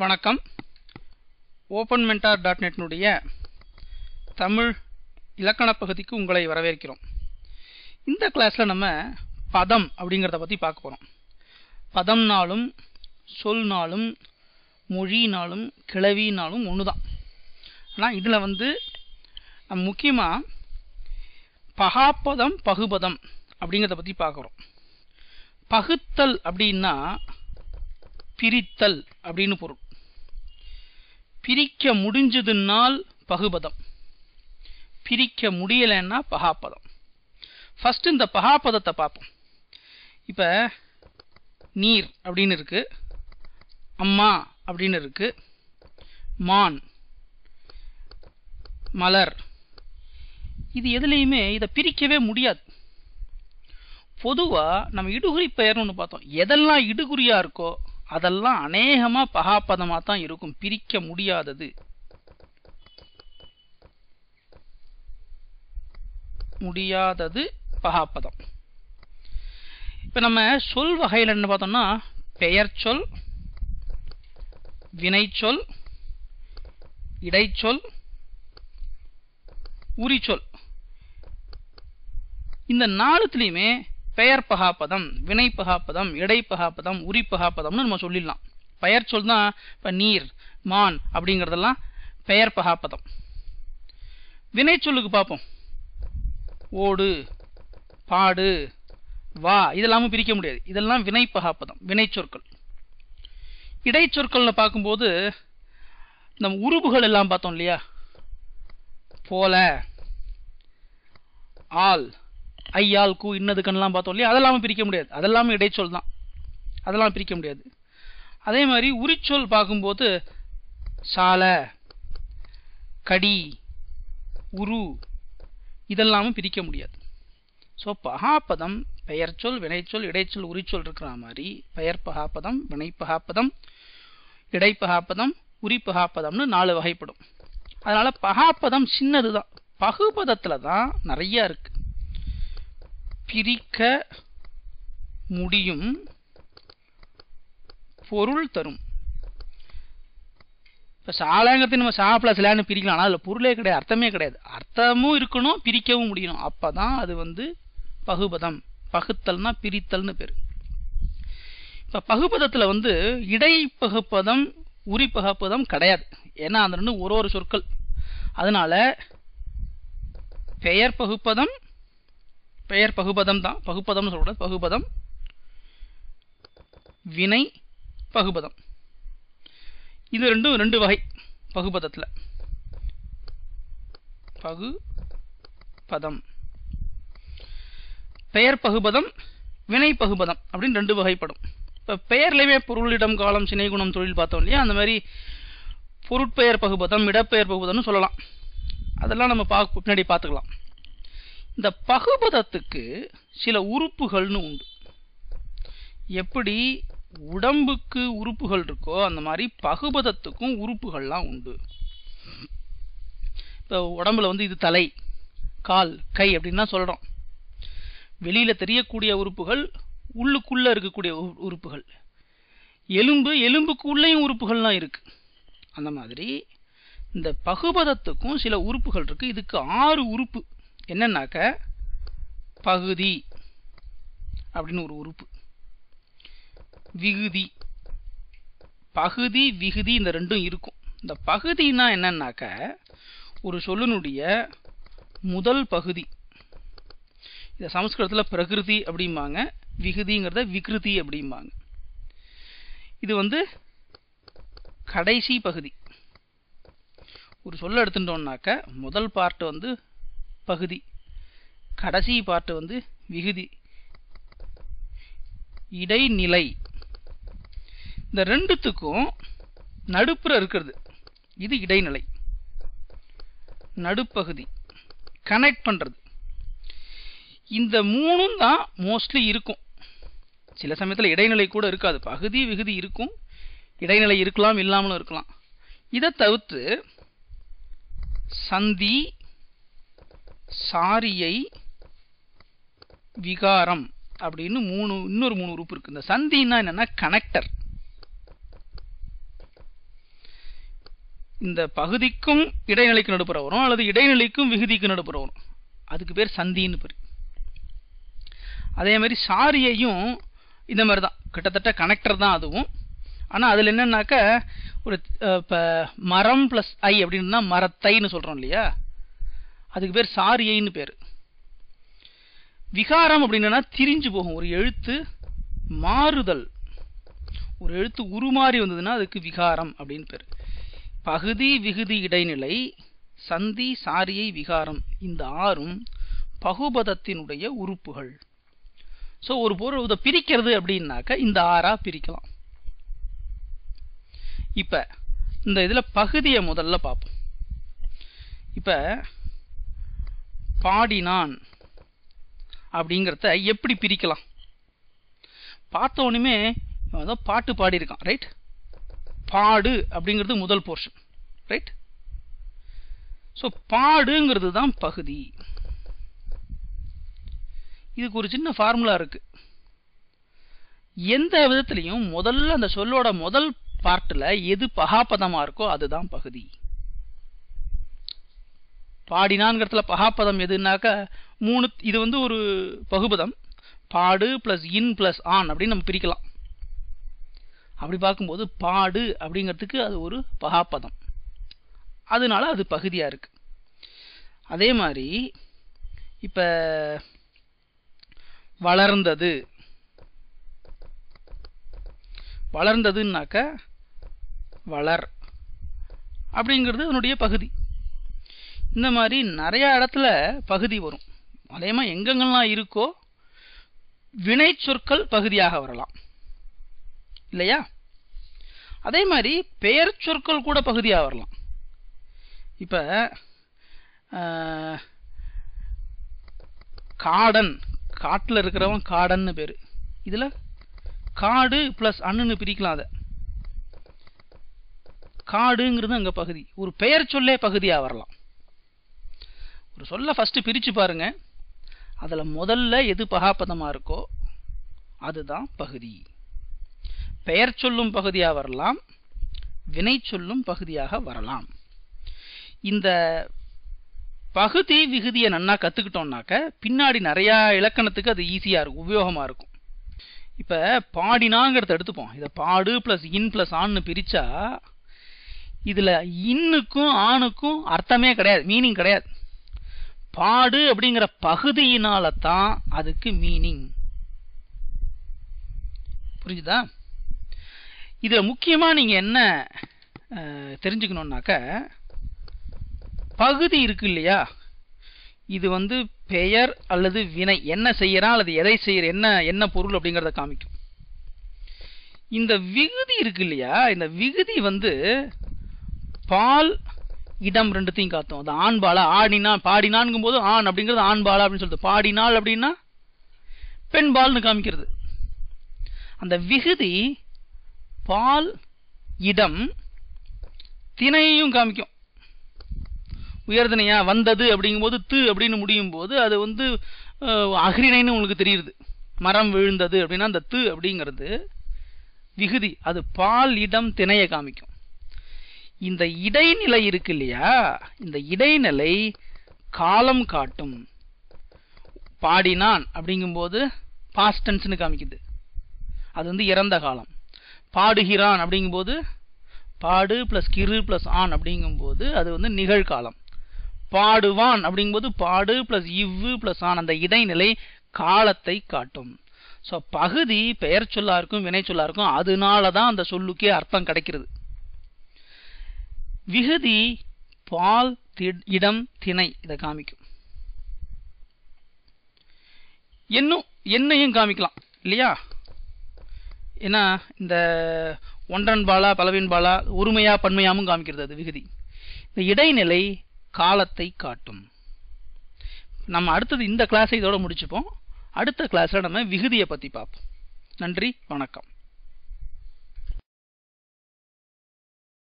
வணக்கம். Open mentor dot நெட்னுடைய தமிழ் இலக்கண பகுதிக்கு உங்களை வரவேற்கிறோம். இந்த கிளாஸில் நம்ம பதம் அப்படிங்கிறத பற்றி பார்க்க போகிறோம் பதம்னாலும் சொல்னாலும் மொழினாலும் கிளவினாலும் ஒன்று தான் ஆனால் இதில் வந்து நம்ம முக்கியமாக பகாப்பதம் பகுபதம் அப்படிங்கிறத பற்றி பார்க்குறோம் பகுத்தல் அப்படின்னா பிரித்தல் அப்படின்னு பொருள். பிரிக்க முடிஞ்சதுன்னால் பகுபதம். பிரிக்க முடியலைன்னா பகாப்பதம் ஃபஸ்ட்டு இந்த பகாப்பதத்தை பார்ப்போம். இப்போ நீர் அப்படின்னு இருக்கு அம்மா அப்படின்னு இருக்கு மான் மலர். இது எதுலேயுமே இதை பிரிக்கவே முடியாது. பொதுவாக நம்ம இடுகுறி பெயர்னு ஒன்று பார்த்தோம். எதெல்லாம் இடுகுறியாக இருக்கோ அதெல்லாம் அநேகமா பகாப்பதமா தான் இருக்கும். பிரிக்க முடியாதது. முடியாதது பகாப்பதம் இப்ப நம்ம சொல் வகையில் என்ன பார்த்தோம்னா பெயர் சொல் வினைச்சொல் இடைச்சொல் உரிச்சொல். இந்த நாலுத்துலேயுமே பெயர் பகாப்பதம் வினை பகாப்பதம் இடை பகாப்பதம் உரி பகாப்பதம்னு நம்ம சொல்லிடலாம். பெயர் சொல் தான் இப்போ நீர் மான் அப்படிங்கிறதெல்லாம் பெயர் பகாப்பதம் வினை சொல்லுக்கு பார்ப்போம். ஓடு பாடு வா இதெல்லாமும் பிரிக்க முடியாது. இதெல்லாம் வினை பகாப்பதம் வினை சொற்கள். இடைச்சொற்கள்னு பார்க்கும்போது நம்ம உருபுகள் எல்லாம் பார்த்தோம் இல்லையா? போல ஆள். ஐயால் கூ கண்ணெலாம் பார்த்தோம் இல்லையா? அதெல்லாம் பிரிக்க முடியாது. அதெல்லாம் இடைச்சொல் தான். அதெல்லாம் பிரிக்க முடியாது. அதே மாதிரி உரிச்சொல் பார்க்கும்போது சாலை கடி உரு இதெல்லாமும் பிரிக்க முடியாது. ஸோ பகாப்பதம் பெயர்ச்சொல் வினைச்சொல் இடைச்சொல் உரிச்சொல் இருக்கிற மாதிரி பெயர் பகாப்பதம் வினைப்பகாப்பதம் இடைப்பகாப்பதம் உரிப்பகாப்பதம்னு நாலு வகைப்படும். அதனால் பகாப்பதம் சின்னது தான் பகுபதத்தில் தான் நிறையா இருக்குது பிரிக்க முடியும் பொருள் தரும். இப்போ சாலைங்கிறது நம்ம சா ப்ளஸ் லேன்னு பிரிக்கலாம். ஆனால் அதில் பொருளே கிடையாது அர்த்தமே கிடையாது. அர்த்தமும் இருக்கணும் பிரிக்கவும் முடியணும். அப்போ தான் அது வந்து பகுபதம். பகுத்தல்னா பிரித்தல்னு பேர். இப்போ பகுபதத்தில் வந்து இடை பகுப்பதம் உரி பகுப்பதம் கிடையாது. ஏன்னா அந்த ரெண்டு ஒரு ஒரு சொற்கள். அதனால பெயர் பகுப்பதம் பெயர் பகுபதம் தான். பகுப்பதம்னு சொல்லக்கூடாது பகுபதம். வினை பகுபதம். இது ரெண்டும் ரெண்டு வகை பகுபதத்தில். பகு பதம் பெயர் பகுபதம் வினை பகுபதம் அப்படின்னு ரெண்டு வகைப்படும். இப்போ பெயர்லையுமே பொருளிடம் காலம் சினை குணம் தொழில் பார்த்தோம் இல்லையா? அந்த மாதிரி பொருட்பெயர் பகுபதம் இடப்பெயர் பகுபதம்னு சொல்லலாம். அதெல்லாம் நம்ம பா பின்னாடி பார்த்துக்கலாம். இந்த பகுபதத்துக்கு சில உறுப்புகள்னு உண்டு. எப்படி உடம்புக்கு உறுப்புகள் இருக்கோ அந்த மாதிரி பகுபதத்துக்கும் உறுப்புகள்லாம் உண்டு. இப்போ உடம்புல வந்து இது தலை கால் கை அப்படின்னு தான் சொல்கிறோம் வெளியில் தெரியக்கூடிய உறுப்புகள் உள்ளுக்குள்ளே இருக்கக்கூடிய உறுப்புகள். எலும்பு எலும்புக்கு உள்ளேயும் உறுப்புகள்லாம் இருக்குது அந்த மாதிரி இந்த பகுபதத்துக்கும் சில உறுப்புகள் இருக்குது இதுக்கு ஆறு உறுப்பு. என்னன்னாக்க பகுதி அப்படின்னு ஒரு உறுப்பு. விகுதி. பகுதி விகுதி இந்த ரெண்டும் இருக்கும். இந்த பகுதினா என்னன்னாக்க ஒரு சொல்லினுடைய முதல் பகுதி. இதை சமஸ்கிருதத்தில் பிரகிருதி அப்படிம்பாங்க விகுதிங்கிறத விகிருதி அப்படிம்பாங்க. இது வந்து கடைசி பகுதி. ஒரு சொல்ல எடுத்துட்டோம்னாக்க முதல் பார்ட் வந்து பகுதி. கடைசி பார்ட் வந்து விகுதி. இடைநிலை. இந்த ரெண்டுத்துக்கும் நடுப்புற இருக்கிறது. இது இடைநிலை. நடுப்பகுதி. கனெக்ட் பண்றது. இந்த மூணும் தான் மோஸ்ட்லி இருக்கும். சில சமயத்தில் இடைநிலை கூட இருக்காது. பகுதி விகுதி இருக்கும். இடைநிலை இருக்கலாம் இல்லாமலும் இருக்கலாம். இதை தவிர்த்து சந்தி சாரியை விகாரம் அப்படின்னு மூணு இன்னொரு மூணு உறுப்பு இருக்கு. இந்த சந்தின்னா என்னன்னா கனெக்டர் இந்த பகுதிக்கும் இடைநிலைக்கு நடுப்புற வரும் அல்லது இடைநிலைக்கும் விகுதிக்கு நடுப்புற வரும். அதுக்கு பேர் சந்தின்னு பேர். அதே மாதிரி சாரியையும் இந்த மாதிரி தான் கிட்டத்தட்ட கனெக்டர் தான் அதுவும். ஆனால் அதில் என்னன்னாக்க ஒரு இப்போ மரம் ப்ளஸ் ஐ அப்படின்னா மரத்தைன்னு சொல்கிறோம் இல்லையா? அதுக்கு பேர் சாரியைன்னு பேர். விகாரம் அப்படின்னா திரிஞ்சு போகும். ஒரு எழுத்து மாறுதல். ஒரு எழுத்து உருமாறி வந்ததுன்னா அதுக்கு விகாரம் அப்படின்னு பேர். பகுதி விகுதி இடைநிலை சந்தி சாரியை விகாரம். இந்த ஆறும் பகுபதத்தினுடைய உறுப்புகள். ஸோ ஒரு பொருள் இதை பிரிக்கிறது அப்படின்னாக்க இந்த ஆறா பிரிக்கலாம். இப்ப இந்த இதுல பகுதியை முதல்ல பார்ப்போம். இப்ப பாடினான் அப்படிங்கிறத எப்படி பிரிக்கலாம்? பார்த்த உடனே ஏதோ பாட்டு பாடியிருக்கான் ரைட் பாடு அப்படிங்கிறது முதல் போர்ஷன் ரைட் ஸோ பாடுங்கிறது தான் பகுதி. இதுக்கு ஒரு சின்ன ஃபார்முலா இருக்கு. எந்த விதத்துலையும் முதல்ல அந்த சொல்லோட முதல் பார்ட்டில் எது பகாபதமாக இருக்கோ அதுதான் பகுதி. பாடினான்கிறதுல பகாப்பதம் எதுனாக்க மூணு இது வந்து ஒரு பகுபதம். பாடு ப்ளஸ் இன் ப்ளஸ் ஆன் அப்படின்னு நம்ம பிரிக்கலாம். அப்படி பார்க்கும்போது பாடு அப்படிங்கிறதுக்கு அது ஒரு பகாப்பதம் அதனால அது பகுதியாக இருக்கு. அதே மாதிரி இப்போ வளர்ந்தது. வளர்ந்ததுன்னாக்க வளர் அப்படிங்கிறது அதனுடைய பகுதி. இந்த மாதிரி நிறைய இடத்துல பகுதி வரும். அதேமாக எங்கெங்கெல்லாம் இருக்கோ வினை சொற்கள் பகுதியாக வரலாம். இல்லையா? அதே மாதிரி பெயர் சொற்கள் கூட பகுதியாக வரலாம். இப்ப காடன் காட்டுல இருக்கிறவன் காடன்னு பேரு. இதுல காடு ப்ளஸ் அண்ணுன்னு பிரிக்கலாம் அதை. காடுங்கிறது அங்க பகுதி. ஒரு பெயர் சொல்லே பகுதியா வரலாம். ஒரு சொல்ல ஃபஸ்ட்டு பிரித்து பாருங்கள் அதில் முதல்ல எது பகாபதமாக இருக்கோ அதுதான் பகுதி. பெயர் சொல்லும் பகுதியாக வரலாம் வினை சொல்லும் பகுதியாக வரலாம். இந்த பகுதி விகுதியை நன்னா கற்றுக்கிட்டோம்னாக்க பின்னாடி நிறையா இலக்கணத்துக்கு அது ஈஸியாக இருக்கும் உபயோகமாக இருக்கும். இப்போ பாடினாங்கிறத எடுத்துப்போம். இதை பாடு ப்ளஸ் இன் ப்ளஸ் ஆன்னு பிரித்தா இதில் இன்னுக்கும் ஆணுக்கும் அர்த்தமே கிடையாது மீனிங் கிடையாது. பாடு அப்படிங்கிற பகுதியினால தான் அதுக்கு மீனிங் புரிஞ்சுதா? இதில் முக்கியமா நீங்க என்ன தெரிஞ்சுக்கணுன்னாக்க பகுதி இருக்கு இல்லையா? இது வந்து பெயர் அல்லது வினை. என்ன செய்யறான் அல்லது எதை செய்யற என்ன என்ன பொருள் அப்படிங்கிறத காமிக்கும். இந்த விகுதி இருக்கு இல்லையா? இந்த விகுதி வந்து பால் இடம் ரெண்டுத்தையும் காத்தும். அது ஆண்பாலா ஆடினா பாடினான்ங்கும் போது ஆண் அப்படிங்கிறது ஆண்பாலா அப்படின்னு சொல்லிட்டு பாடினாள் அப்படின்னா பெண்பால்னு காமிக்கிறது. அந்த விகுதி பால் இடம் திணையையும் காமிக்கும். உயர்தனையா வந்தது அப்படிங்கும்போது து அப்படின்னு முடியும் போது அது வந்து அகிரிணைன்னு உங்களுக்கு தெரியுது. மரம் விழுந்தது அப்படின்னா அந்த து அப்படிங்கிறது விகுதி. அது பால் இடம் திணையை காமிக்கும். இந்த இடைநிலை இருக்கு இல்லையா? இந்த இடைநிலை காலம் காட்டும். பாடினான் அப்படிங்கும்போது பாஸ்டன்ஸ்னு காமிக்குது. அது வந்து இறந்த காலம். பாடுகிறான் அப்படிங்கும்போது பாடு ப்ளஸ் கிரு ப்ளஸ் ஆன் அப்படிங்கும்போது அது வந்து நிகழ்காலம். பாடுவான் அப்படிங்கும்போது பாடு ப்ளஸ் இவ்வு ப்ளஸ் ஆன். அந்த இடைநிலை காலத்தை காட்டும். ஸோ பகுதி பெயர் சொல்லா இருக்கும் வினை சொல்லா இருக்கும் அதனால தான் அந்த சொல்லுக்கே அர்த்தம் கிடைக்கிறது. விகுதி பால் இடம் திணை இதை காமிக்கும். என்னும் என்னையும் காமிக்கலாம் இல்லையா? ஏன்னா இந்த ஒன்றன் பாலா பலவின் பாலா உரிமையா பன்மையாமும் காமிக்கிறது அது விகுதி. இந்த இடைநிலை காலத்தை காட்டும். நம்ம அடுத்தது இந்த கிளாஸை இதோட முடிச்சுப்போம். அடுத்த கிளாஸில் நம்ம விகுதியை பற்றி பார்ப்போம். நன்றி வணக்கம்.